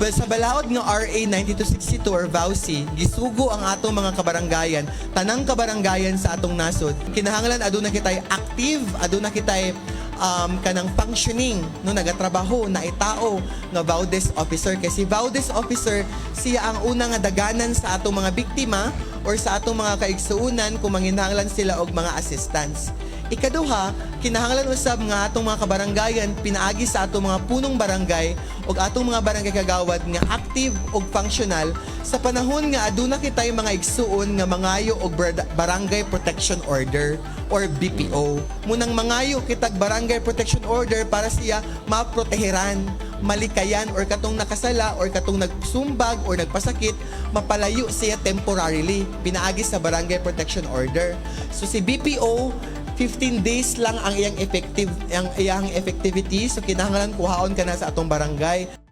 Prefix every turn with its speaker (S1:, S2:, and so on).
S1: Ba- Sa balaod nga RA 9262 or VAUSI, gisugo ang atong mga kabaranggayan, tanang kabaranggayan sa atong nasod. Kinahanglan aduna kitay active, aduna kitay um, kanang functioning no nagatrabaho na itao nga Vaudes officer kasi Vaudes officer siya ang una nga daganan sa atong mga biktima or sa atong mga kaigsuunan kung manginahanglan sila og mga assistance. Ikaduha, kinahanglan usab nga atong mga kabaranggayan pinaagi sa atong mga punong barangay ug atong mga barangay kagawad nga active ug functional sa panahon nga aduna kitay mga igsuon nga mangayo og bar- barangay protection order or BPO. Munang mangayo kitag barangay protection order para siya maproteheran malikayan or katong nakasala or katong nagsumbag or nagpasakit, mapalayo siya temporarily. Pinaagi sa Barangay Protection Order. So si BPO, 15 days lang ang iyang effective ang iyang effectivity. So kinahanglan kuhaon ka na sa atong barangay